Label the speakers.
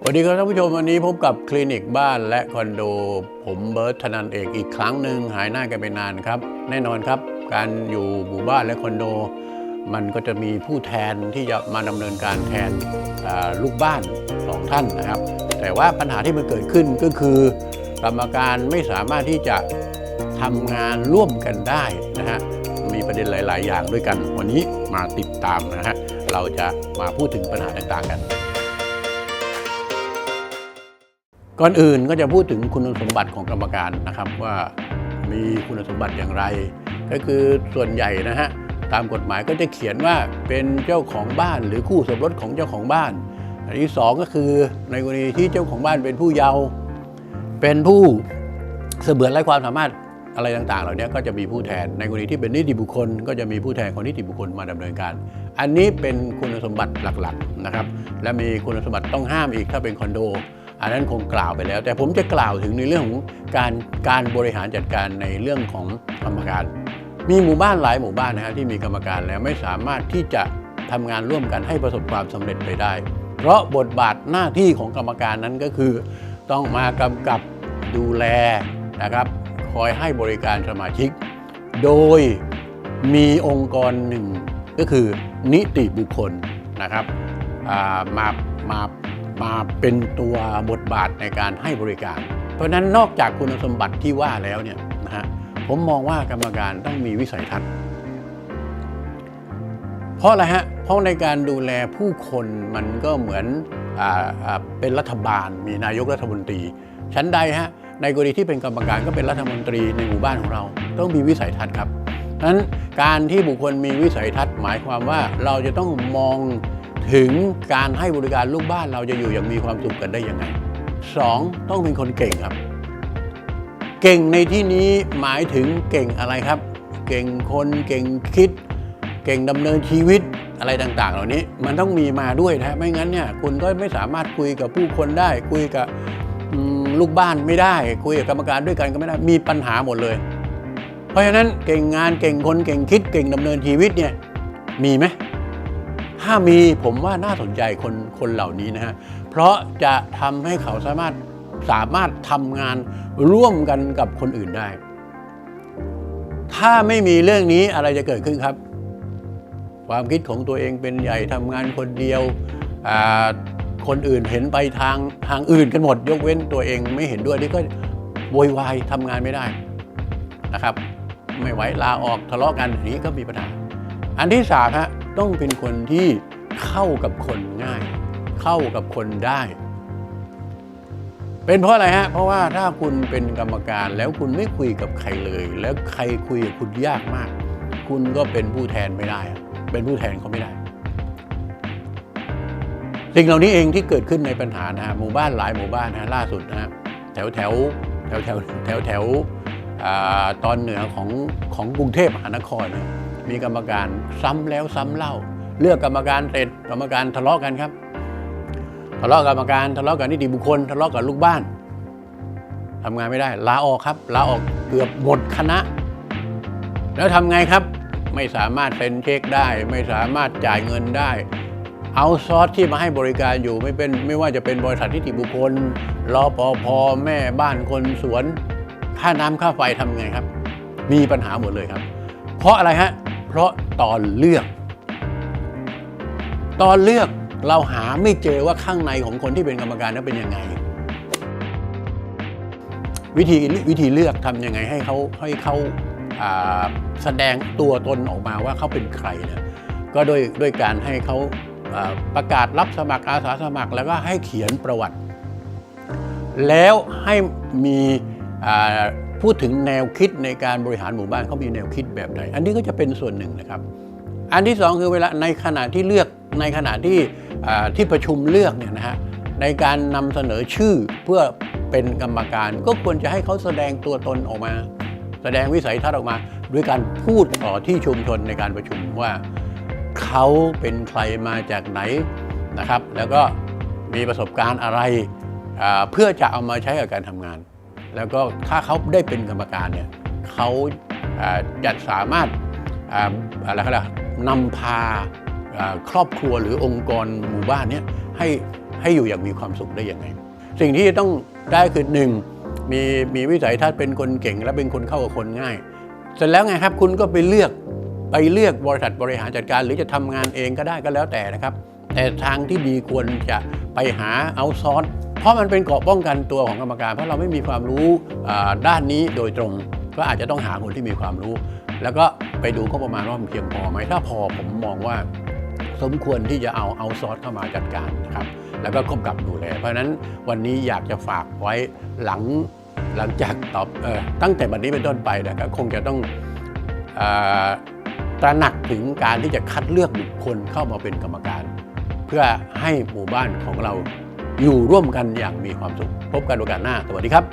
Speaker 1: สวัสดีครับท่านผู้ชมวันนี้พบกับคลินิกบ้านและคอนโด ผมเบิร์ตธนันเอกอีกครั้งหนึ่งหายหน้ากันไปนานครับ แน่นอนครับ การอยู่หมู่บ้านและคอนโด มันก็จะมีผู้แทนที่จะมาดำเนินการแทนลูกบ้านสองท่านนะครับ แต่ว่าปัญหาที่มันเกิดขึ้นก็คือกรรมการไม่สามารถที่จะทำงานร่วมกันได้นะฮะมีประเด็นหลาย ๆ อย่างด้วยกัน วันนี้มาติดตามนะฮะเราจะมาพูดถึงปัญหาต่าง ๆ กัน ก่อนอื่นก็จะพูดถึงคุณสมบัติของกรรมการนะครับว่ามีคุณสมบัติอย่างไร ก็คือส่วนใหญ่นะฮะตามกฎหมายก็จะเขียนว่าเป็นเจ้าของบ้านหรือคู่สมรสของเจ้าของบ้าน อันที่สองก็คือในกรณีที่เจ้าของบ้านเป็นผู้เยาว์เป็นผู้เสมือนไร้ความสามารถอะไรต่างๆ เหล่านี้ก็จะมีผู้แทนในกรณีที่เป็นนิติบุคคล ก็จะมีผู้แทนของนิติบุคคลมาดำเนินการ อันนี้เป็นคุณสมบัติหลักๆนะครับและมีคุณสมบัติต้องห้ามอีกถ้าเป็นคอนโด อันนั้นคงกล่าวไปแล้ว แต่ผมจะกล่าวถึงในเรื่องของการการบริหารจัดการในเรื่องของกรรมการ มีหมู่บ้านหลายหมู่บ้านนะฮะที่มีกรรมการแล้วไม่สามารถที่จะทำงานร่วมกันให้ประสบความสำเร็จไปได้ เพราะบทบาทหน้าที่ของกรรมการนั้นก็คือ ต้องมากำกับดูแลนะครับคอยให้บริการสมาชิก โดยมีองค์กรหนึ่งก็คือนิติบุคคลนะครับมามา มาเป็นตัวบทบาทในการให้บริการ เพราะนั้นนอกจากคุณสมบัติที่ว่าแล้วเนี่ยนะฮะผมมองว่ากรรมการต้องมีวิสัยทัศน์ เพราะอะไรฮะเพราะในการดูแลผู้คนมันก็เหมือนอเป็นรัฐบาล มีนายกรัฐมนตรี ชั้นใดฮะในกรณีที่เป็นกรรมการก็เป็นรัฐมนตรีในหมู่บ้านของเรา ต้องมีวิสัยทัศน์ครับนั้นการที่บุคคลมีวิสัยทัศน์หมายความว่าเราจะต้องมอง ถึงการให้บริการลูกบ้านเราจะอยู่อย่างมีความสุขกันได้ยังไงสองต้องเป็นคนเก่งครับ เก่งในที่นี้หมายถึงเก่งอะไรครับ เก่งคนเก่งคิด เก่งดำเนินชีวิตอะไรต่าง ๆ เหล่านี้มันต้องมีมาด้วยนะไม่งั้นเนี่ยคุณก็ไม่สามารถคุยกับผู้คนได้ คุยกับลูกบ้านไม่ได้ คุยกับกรรมการด้วยกันก็ไม่ได้มีปัญหาหมดเลย เพราะฉะนั้นเก่งงานเก่งคนเก่งคิดเก่งดำเนินชีวิตเนี่ยมีไหม ถ้ามีผมว่าน่าสนใจคนคนเหล่านี้นะฮะ เพราะจะทำให้เขาสามารถสามารถทำงานร่วมกันกับคนอื่นได้ ถ้าไม่มีเรื่องนี้อะไรจะเกิดขึ้นครับ ความคิดของตัวเองเป็นใหญ่ทำงานคนเดียว คนอื่นเห็นไปทางทางอื่นกันหมด ยกเว้นตัวเองไม่เห็นด้วยนี่ก็โวยวายทำงานไม่ได้นะครับ ไม่ไหวลาออกทะเลาะกันอย่างนี้ก็มีปัญหา อันที่สามฮะ ต้องเป็นคนที่เข้ากับคนง่าย เข้ากับคนได้ เป็นเพราะอะไรฮะ เพราะว่าถ้าคุณเป็นกรรมการแล้วคุณไม่คุยกับใครเลย แล้วใครคุยกับคุณยากมาก คุณก็เป็นผู้แทนไม่ได้ เป็นผู้แทนเขาไม่ได้สิ่งเหล่านี้เองที่เกิดขึ้นในปัญหานะฮะหมู่บ้านหลายหมู่บ้านนะฮะล่าสุดนะฮะแถวแถวแถวแถวแถวแถวตอนเหนือของของกรุงเทพมหานครเนี่ย มีกรรมการซ้ำแล้วซ้ำเล่า เลือกกรรมการเสร็จกรรมการทะเลาะกันครับ ทะเลาะกกรรมการทะเลาะกับนิติบุคคล ทะเลาะกับลูกบ้านทำงานไม่ได้ลาออกครับลาออกเกือบหมดคณะ แล้วทำไงครับ ไม่สามารถเซ็นเช็คได้ ไม่สามารถจ่ายเงินได้เอาซอสที่มาให้บริการอยู่ไม่เป็นไม่ว่าจะเป็นบริษัทนิติบุคคลรอปภแม่บ้านคนสวน ค่าน้ำค่าไฟทำไงครับ มีปัญหาหมดเลยครับ เพราะอะไรฮะ เพราะตอนเลือก ตอนเลือกเราหาไม่เจอว่าข้างในของคนที่เป็นกรรมการนั้นเป็นยังไง วิธีวิธีเลือกทำยังไงให้เขาให้เขาาแสดงตัวตนออกมาว่าเขาเป็นใครเนี่ยก็โดยด้วยการให้เขาาประกาศรับสมัครอาสาสมัคร แล้วก็ให้เขียนประวัติ แล้วให้มี พูดถึงแนวคิดในการบริหารหมู่บ้านเขามีแนวคิดแบบไหน อันนี้ก็จะเป็นส่วนหนึ่งนะครับ อันที่สองคือเวลาในขณะที่เลือกในขณะที่ที่ประชุมเลือกเนี่ยนะฮะในการนำเสนอชื่อเพื่อเป็นกรรมการ ก็ควรจะให้เขาแสดงตัวตนออกมา แสดงวิสัยทัศน์ออกมาด้วยการพูดต่อที่ชุมชนในการประชุมว่าเขาเป็นใครมาจากไหนนะครับ แล้วก็มีประสบการณ์อะไรเพื่อจะเอามาใช้กับการทำงาน แล้วก็ถ้าเขาได้เป็นกรรมการเนี่ยเขาจะสามารถอะไรเขาเรียกนำพาครอบครัวหรือองค์กรหมู่บ้านเนี้ให้ให้อยู่อย่างมีความสุขได้ยังไง สิ่งที่ต้องได้คือหนึ่งมีมีวิสัยทัศน์เป็นคนเก่ง และเป็นคนเข้ากับคนง่าย เสร็จแล้วไงครับคุณก็ไปเลือกไปเลือกบริษัทบริหารจัดการ หรือจะทำงานเองก็ได้ก็แล้วแต่นะครับ แต่ทางที่ดีควรจะไปหาเอาซอร์ส เพราะมันเป็นเกราะป้องกันตัวของกรรมการ เพราะเราไม่มีความรู้ด้านนี้โดยตรง ก็อาจจะต้องหาคนที่มีความรู้ แล้วก็ไปดูก็ประมาณว่ามันเพียงพอไหมถ้าพอผมมองว่าสมควรที่จะเอาเอาซอสเข้ามาจัดการนะครับแล้วก็กำกับดูแลเพราะฉะนั้นวันนี้อยากจะฝากไว้หลังหลังจากตอบออตั้งแต่บัดนี้เป็นต้นไปนะครับคงจะต้องออตระหนักถึงการที่จะคัดเลือกบุคคลเข้ามาเป็นกรรมการ เพื่อให้หมู่บ้านของเรา อยู่ร่วมกันอย่างมีความสุข พบกันโอกาสหน้า สวัสดีครับ